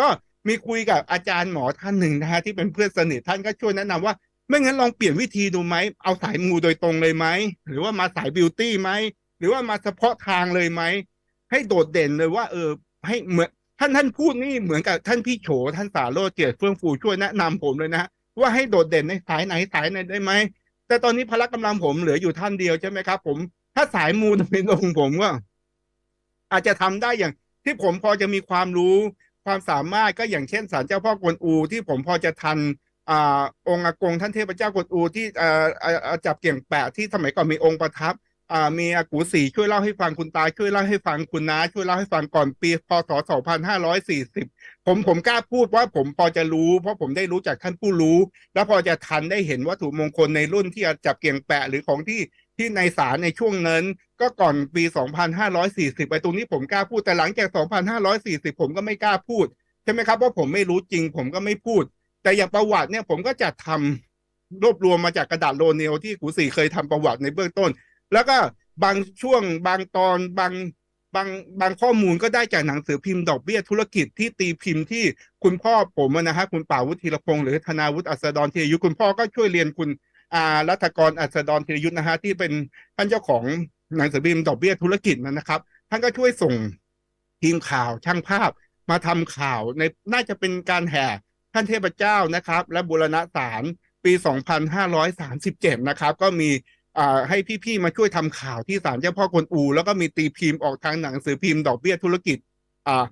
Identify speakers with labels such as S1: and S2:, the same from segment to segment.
S1: ก็มีคุยกับอาจารย์หมอท่านหนึ่งนะฮะที่เป็นเพื่อนสนิทท่านก็ช่วยแนะนำว่า ไม่งั้นลองเปลี่ยนวิธีดูไหมเอาสายมูโดยตรงเลยไหมหรือว่ามาสายบิวตี้ไหมหรือว่ามาเฉพาะทางเลยไหมให้โดดเด่นเลยว่า เออ ให้เหมือนท่านท่านพูดนี่เหมือนกับท่านพี่โฉท่านสาโรเกียรติเฟื่องฟูช่วยแนะนำผมเลยนะฮะว่าให้โดดเด่นในสายไหนสายไหนได้ไหมแต่ตอนนี้พละกำลังผมเหลืออยู่ท่านเดียวใช่ไหมครับ ผมถ้าสายมูโดยตรงผมก็อาจจะทำได้อย่าง ที่ผมพอจะมีความรู้ ความสามารถก็อย่างเช่นศาลเจ้าพ่อกวนอูที่ผมพอจะทันอ่าองค์อากงท่านเทพเจ้ากวนอูที่อ่าจับเกี่ยงแปะที่สมัยก่อนมีองค์ประทับอ่ามีอากูสีช่วยเล่าให้ฟังคุณตาช่วยเล่าให้ฟังคุณน้าช่วยเล่าให้ฟังก่อนปีพศ2540 ผมผมกล้าพูดว่าผมพอจะรู้ เพราะผมได้รู้จากท่านผู้รู้ แล้วพอจะทันได้เห็นวัตถุมงคลในรุ่นที่จับเกี่ยงแปะหรือของที่ ที่ในศาลในช่วงนั้น ก็ก่อนปี 2540ไปตรงนี้ผมกล้าพูดแต่หลังจาก 2540 ผมก็ไม่กล้าพูด ใช่ไหมครับว่าผมไม่รู้จริง ผมก็ไม่พูด แต่อย่างประวัติเนี่ยผมก็จะทำรวบรวมมาจากกระดาษโลเนลที่กูสีเคยทำประวัติในเบื้องต้น แล้วก็บางช่วงบางตอนบางบางบางข้อมูลก็ได้จากหนังสือพิมพ์ดอกเบี้ยธุรกิจที่ตีพิมพ์ที่คุณพ่อผมนะฮะคุณป่าวุฒิธีรพงศ์หรือธนาวุฒิอัสดรธีรยุคุณพ่อก็ช่วยเรียนคุณ อารัฐกรอัสดรธีรยุทธนะฮะที่เป็นท่านเจ้าของหนังสือพิมพ์ดอกเบี้ยธุรกิจนะครับ ท่านก็ช่วยส่งทีมข่าวช่างภาพมาทำข่าวในน่าจะเป็นการแห่ท่านเทพเจ้านะครับ และบูรณะศาลปี 2537 นะครับ ก็มีให้พี่ๆมาช่วยทำข่าวที่ศาลเจ้าพ่อกวนอู แล้วก็มีตีพิมพ์ออกทางหนังสือพิมพ์ดอกเบี้ยธุรกิจอ่า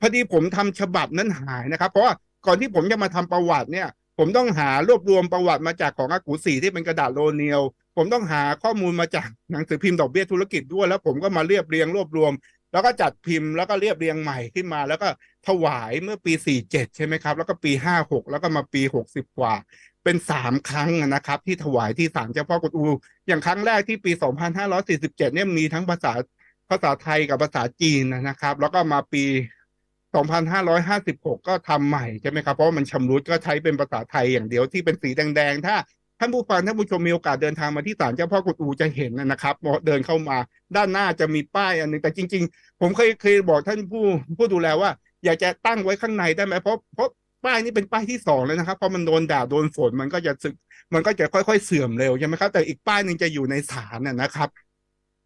S1: พอดีผมทำฉบับนั้นหายนะครับ เพราะว่าก่อนที่ผมจะมาทำประวัติเนี่ย ผมต้องหารวบรวมประวัติมาจากของอากูสีที่เป็นกระดาษโลเนียลผมต้องหาข้อมูลมาจากหนังสือพิมพ์ดอกเบี้ยธุรกิจด้วย แล้วผมก็มาเรียบเรียงรวบรวม แล้วก็จัดพิมพ์แล้วก็เรียบเรียงใหม่ขึ้นมา แล้วก็ถวายเมื่อปี 47 ใช่ไหมครับ แล้วก็ปี 56 แล้วก็มาปี 60 กว่า เป็นสามครั้งนะครับ ที่ถวายที่ศาลเจ้าพ่อกวนอู อย่างครั้งแรกที่ปี 2547 เนี่ยมีทั้งภาษาภาษาไทยกับภาษาจีนนะครับ แล้วก็มาปี 2556 ก็ทำใหม่ใช่ไหมครับ เพราะว่ามันชำรุดก็ใช้เป็นภาษาไทยอย่างเดียวที่เป็นสีแดงๆ ถ้าท่านผู้ฟังท่านผู้ชมมีโอกาสเดินทางมาที่ศาลเจ้าพ่อกวนอูจะเห็นนะครับพอเดินเข้ามาด้านหน้าจะมีป้ายอันหนึงแต่จริง ๆ ผมเคยเคยบอกท่านผู้ผู้ดูแลว่า อยากจะตั้งไว้ข้างในได้ไหมเพราะเพราะป้ายนี้เป็นป้ายที่สองแล้วนะครับเพราะมันโดนแดดโดนฝนมันก็จะสึก มันก็จะค่อยๆเสื่อมเร็วใช่ไหมครับแต่อีกป้ายหนึ่งจะอยู่ในศาลน่ะนะครับ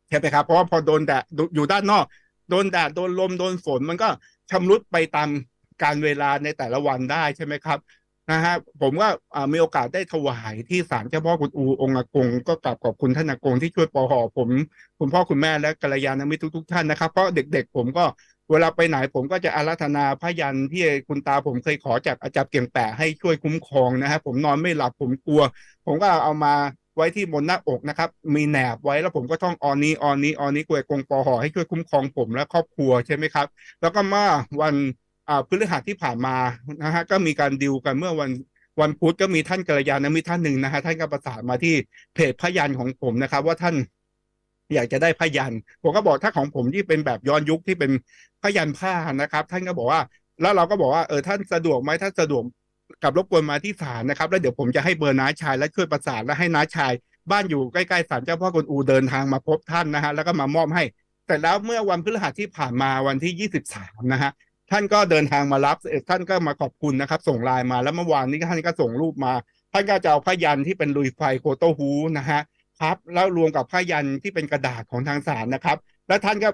S1: ใช่ไหมครับเพราะว่าพอโดนแดดอยู่ด้านนอก โดนแดดโดนลมโดนฝนมันก็ชำรุดไปตามการเวลาในแต่ละวันได้ใช่ไหมครับนะฮะผมว่ามีโอกาสได้ถวายที่ศาลเจ้าพ่อคุณอูองค์อากงก็กราบขอบคุณท่านอากงที่ช่วยปอหอผมคุณพ่อคุณแม่และกัลยาณมิตรทุกๆท่านนะครับเพราะเด็กๆ ผมก็เวลาไปไหนผมก็จะอาราธนาพยันที่คุณตาผมเคยขอจากอาจารย์เกียงแปะให้ช่วยคุ้มครองนะครับผมนอนไม่หลับผมกลัว ผมก็เอามา ไว้ที่บนหน้าอกนะครับ มีแหนบไว้แล้วผมก็ท่องออนี้ออนี้ออนี้กวยกงปอหอให้ช่วยคุ้มครองผมและครอบครัวใช่ไหมครับ แล้วก็เมื่อวันอ่าพฤหัสที่ผ่านมานะฮะก็มีการดิวกันเมื่อวันวันพุธก็มีท่านกัลยาณมิตรท่านหนึ่งนะฮะท่านก็ประสานมาที่เพจพยันของผมนะครับ ว่าท่านอยากจะได้พยันผมก็บอกถ้าของผมที่เป็นแบบย้อนยุคที่เป็นพยันผ้านะครับ ท่านก็บอกว่าแล้วเราก็บอกว่าเออท่านสะดวกไหมถ้าสะดวก กับรบกวนมาที่ศาลนะครับ แล้วเดี๋ยวผมจะให้เบอร์น้าชายและช่วยประสานและให้น้าชาย บ้านอยู่ใกล้ๆศาลเจ้าพ่อกวนอูเดินทางมาพบท่านนะฮะแล้วก็มามอบให้แต่แล้วเมื่อวันพฤหัสที่ผ่านมาวันที่ 23 นะฮะท่านก็เดินทางมารับท่านก็มาขอบคุณนะครับ ส่งไลน์มาแล้วเมื่อวานนี้ท่านก็ส่งรูปมา ท่านก็จะเอาพยันที่เป็นลุยไฟโคโตฮูนะฮะพับแล้วรวมกับพยันที่เป็นกระดาษของทางศาลนะครับ แล้วท่านก็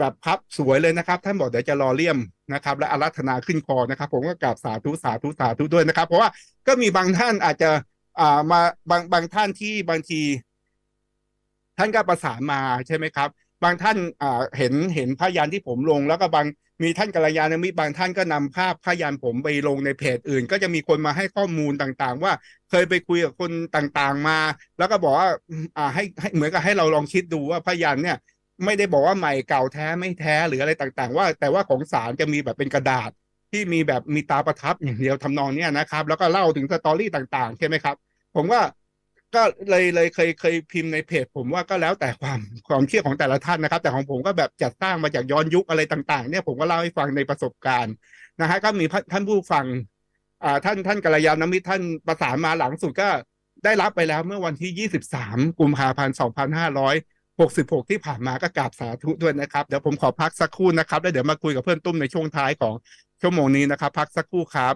S1: แบบพับสวยเลยนะครับ ท่านบอกเดี๋ยวจะรอเลี่ยม นะครับ และอารัธนาขึ้นคอนะครับ ผมก็กราบสาธุสาธุสาธุด้วยนะครับ เพราะว่าก็มีบางท่านอาจจะอ่ามาบางบางท่านที่บางที ท่านก็ประสานมาใช่ไหมครับ บางท่านอ่าเห็นเห็นพยานที่ผมลง แล้วก็บางมีท่านกัลยาณมิตรบางท่านก็นำภาพพยานผมไปลงในเพจอื่น ก็จะมีคนมาให้ข้อมูลต่างๆ ว่าเคยไปคุยกับคนต่างๆมา แล้วก็บอกว่าอ่าให้ให้เหมือนกับให้เราลองคิดดูว่าพยานเนี่ย ไม่ได้บอกว่าใหม่เก่าแท้ไม่แท้หรืออะไรต่างๆ ว่า แต่ว่าของศาลจะมีแบบเป็นกระดาษที่มีแบบมีตาประทับอย่างเดียวทำนองเนี้ยนะครับ แล้วก็เล่าถึงสตอรี่ต่างๆใช่ไหมครับ ผมว่าก็เลยเลยเคยเคยพิมพ์ในเพจ ผมว่าก็แล้วแต่ความความเชื่อของแต่ละท่านนะครับ แต่ของผมก็แบบจัดสร้างมาจากย้อนยุคอะไรต่างๆ เนี่ยผมก็เล่าให้ฟังในประสบการณ์นะฮะก็มีท่านผู้ฟังอ่าท่านท่านกัลยาณมิตรท่านประสานมาหลังสุดก็ได้รับไปแล้วเมื่อวันที่ 23 กุมภาพันธ์ 66 ที่ผ่านมาก็กราบสาธุด้วยนะครับ เดี๋ยวผมขอพักสักครู่นะครับ แล้วเดี๋ยวมาคุยกับเพื่อนตุ้มในช่วงท้ายของชั่วโมงนี้นะครับ พักสักครู่ครับ